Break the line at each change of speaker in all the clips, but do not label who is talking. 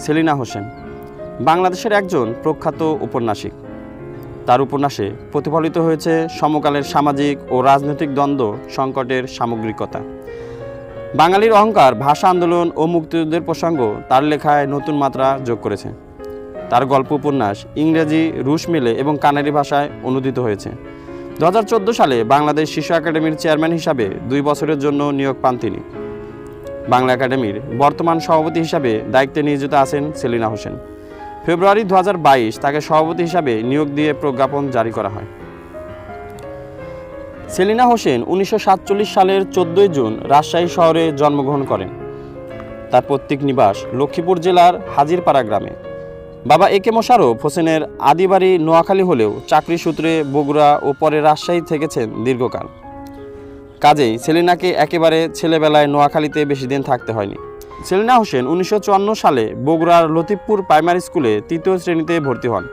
সেলিনা হোসেন। বাংলাদেশের একজন প্রখ্যাত উপন্যাসিক। তার উপন্যাসে প্রতিফলিত হয়েছে সমকালের সামাজিক ও রাজনৈতিক দ্বন্দ্ব, সংকটের সামগ্রিকতা। বাঙালির অহংকার, ভাষা আন্দোলন ও মুক্তিযুদ্ধের প্রসঙ্গ তার লেখায় নতুন মাত্রা যোগ করেছে। তার গল্প উপন্যাস ইংরেজি, রুশ মিলে এবং কানাডি ভাষায় অনুদিত হয়েছে। দু হাজার চোদ্দ সালে বাংলাদেশ শিশু একাডেমির চেয়ারম্যান হিসাবে দুই বছরের জন্য নিয়োগ পান তিনি। বাংলা একাডেমির বর্তমান সভাপতি হিসাবে দায়িত্বে নিয়োজিত আছেন সেলিনা হোসেন। ফেব্রুয়ারি দুহাজার বাইশ তাকে সভাপতি হিসাবে নিয়োগ দিয়ে প্রজ্ঞাপন জারি করা হয়। সেলিনা হোসেন উনিশশো সাতচল্লিশ সালের চোদ্দোই জুন রাজশাহী শহরে জন্মগ্রহণ করেন। তার পৈতৃক নিবাস লক্ষ্মীপুর জেলার হাজিরপাড়া গ্রামে। বাবা এ কে মোশারফ হোসেনের আদিবাড়ি নোয়াখালী হলেও চাকরি সূত্রে বগুড়া ও পরে রাজশাহী থেকেছেন দীর্ঘকাল। কাজেই সেলিনাকে একেবারে ছেলেবেলায় নোয়াখালীতে বেশি দিন থাকতে হয়নি। সেলিনা হোসেন উনিশশো চুয়ান্ন সালে বগুড়ার লতিফপুর প্রাইমারি স্কুলে তৃতীয় শ্রেণীতে ভর্তি হন।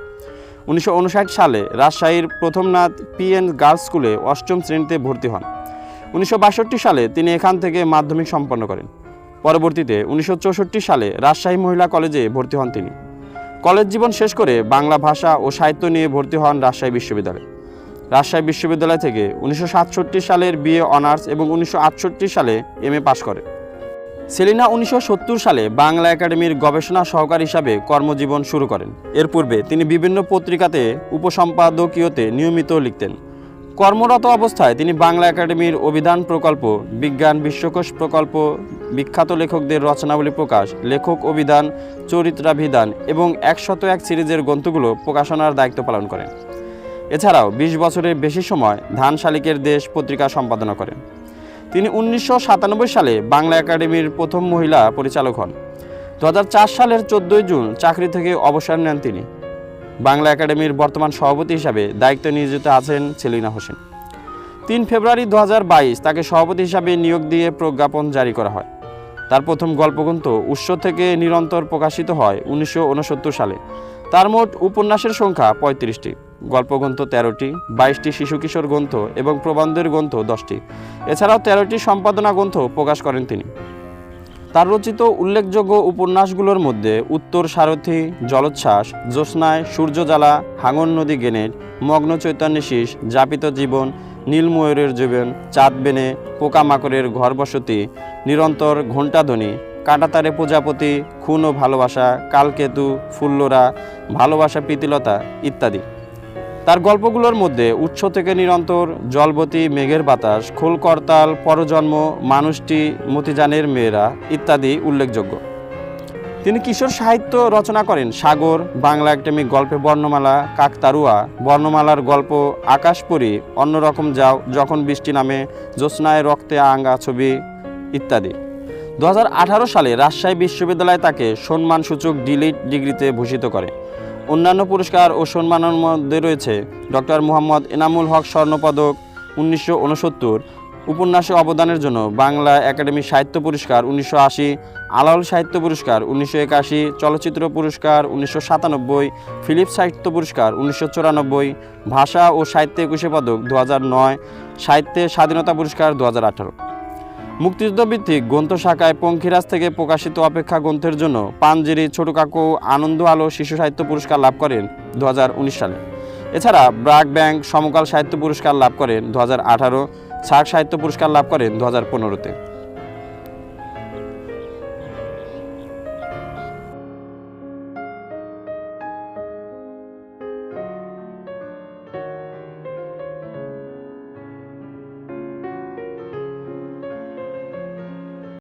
উনিশশো উনষাট সালে রাজশাহীর প্রথমনাথ পিএন গার্লস স্কুলে অষ্টম শ্রেণীতে ভর্তি হন। উনিশশো বাষট্টি সালে তিনি এখান থেকে মাধ্যমিক সম্পন্ন করেন। পরবর্তীতে উনিশশো চৌষট্টি সালে রাজশাহী মহিলা কলেজে ভর্তি হন তিনি। কলেজ জীবন শেষ করে বাংলা ভাষা ও সাহিত্য নিয়ে ভর্তি হন রাজশাহী বিশ্ববিদ্যালয়ে। রাজশাহী বিশ্ববিদ্যালয় থেকে উনিশশো সাতষট্টি সালের বিএ অনার্স এবং উনিশশো আটষট্টি সালে এম এ পাশ করে। সেলিনা উনিশশো সত্তর সালে বাংলা একাডেমির গবেষণা সহকারী হিসাবে কর্মজীবন শুরু করেন। এর পূর্বে তিনি বিভিন্ন পত্রিকাতে, উপসম্পাদকীয়তে নিয়মিত লিখতেন। কর্মরত অবস্থায় তিনি বাংলা একাডেমির অভিধান প্রকল্প, বিজ্ঞান বিশ্বকোষ প্রকল্প, বিখ্যাত লেখকদের রচনাবলী প্রকাশ, লেখক অভিধান, চরিত্রাভিধান এবং একশত এক সিরিজের গ্রন্থগুলো প্রকাশনার দায়িত্ব পালন করেন। এছাড়াও ২০ বছরের বেশি সময় ধান শালিকের দেশ পত্রিকা সম্পাদনা করেন তিনি উনিশশো সাতানব্বই সালে বাংলা একাডেমির প্রথম মহিলা পরিচালক হন। দু হাজার চার সালের চোদ্দোই জুন চাকরি থেকে অবসর নেন তিনি। বাংলা একাডেমির বর্তমান সভাপতি হিসাবে দায়িত্ব নিয়োজিত আছেন সেলিনা হোসেন। তিন ফেব্রুয়ারি দু হাজার বাইশ তাকে সভাপতি হিসাবে নিয়োগ দিয়ে প্রজ্ঞাপন জারি করা হয়। তার প্রথম গল্পগ্রন্থ উৎস থেকে নিরন্তর প্রকাশিত হয় উনিশশো উনসত্তর সালে। তার মোট উপন্যাসের সংখ্যা পঁয়ত্রিশটি। গল্পগ্রন্থ তেরোটি, বাইশটি শিশু কিশোর গ্রন্থ এবং প্রবন্ধের গ্রন্থ দশটি। এছাড়াও তেরোটি সম্পাদনা গ্রন্থ প্রকাশ করেন তিনি। তার রচিত উল্লেখযোগ্য উপন্যাসগুলোর মধ্যে উত্তর সারথি, জলোচ্ছ্বাস, জ্যোৎস্নায় সূর্যজ্বালা হাঙর নদী গেনেট মগ্ন চৈতন্য শীষ, যাপিত জীবন নীলময়ূরের জীবন, চাঁদ বেনে, পোকামাকড়ের ঘর বসতি, নিরন্তর ঘণ্টাধ্বনি, কাটাতারে প্রজাপতি, খুন ও ভালোবাসা, কালকেতু, ফুল্লরা, ভালোবাসা, প্রীতিলতা ইত্যাদি। তার গল্পগুলোর মধ্যে উৎস থেকে নিরন্তর জলবতী, মেঘের বাতাস, খোল করতাল, পরজন্ম, মানুষটি, মতিজানের মেয়েরা ইত্যাদি উল্লেখযোগ্য। তিনি কিশোর সাহিত্য রচনা করেন। সাগর, বাংলা একাডেমি গল্পে বর্ণমালা, কাকতারুয়া, বর্ণমালার গল্প, আকাশপুরী অন্যরকম যাও, যখন বৃষ্টি নামে, জ্যোৎস্নায় রক্তে আঙ্গা ছবি ইত্যাদি। দু হাজার আঠারো সালে রাজশাহী বিশ্ববিদ্যালয় তাকে সম্মানসূচক ডিলিট ডিগ্রিতে ভূষিত করে। অন্যান্য পুরস্কার ও সম্মানের মধ্যে রয়েছে ডক্টর মোহাম্মদ এনামুল হক স্বর্ণপদক উনিশশো উনসত্তর। উপন্যাসে অবদানের জন্য বাংলা একাডেমি সাহিত্য পুরস্কার উনিশশো আশি আলাউল সাহিত্য পুরস্কার উনিশশো একাশি, চলচ্চিত্র পুরস্কার উনিশশো সাতানব্বই ফিলিপস সাহিত্য পুরস্কার উনিশশো চুরানব্বই, ভাষা ও সাহিত্যে একুশে পদক দু নয়, সাহিত্যে স্বাধীনতা পুরস্কার দু আঠারো। মুক্তিযুদ্ধ ভিত্তিক গ্রন্থ শাখায় পঙ্খিরাজ থেকে প্রকাশিত অপেক্ষা গ্রন্থের জন্য পাঞ্জেরি ছোট কাকু আনন্দ আলো শিশু সাহিত্য পুরস্কার লাভ করেন দু হাজার উনিশ সালে। এছাড়া ব্রাক ব্যাংক সমকাল সাহিত্য পুরস্কার লাভ করেন দু হাজার আঠারো সাহিত্য পুরস্কার লাভ করেন দু হাজার পনেরোতে।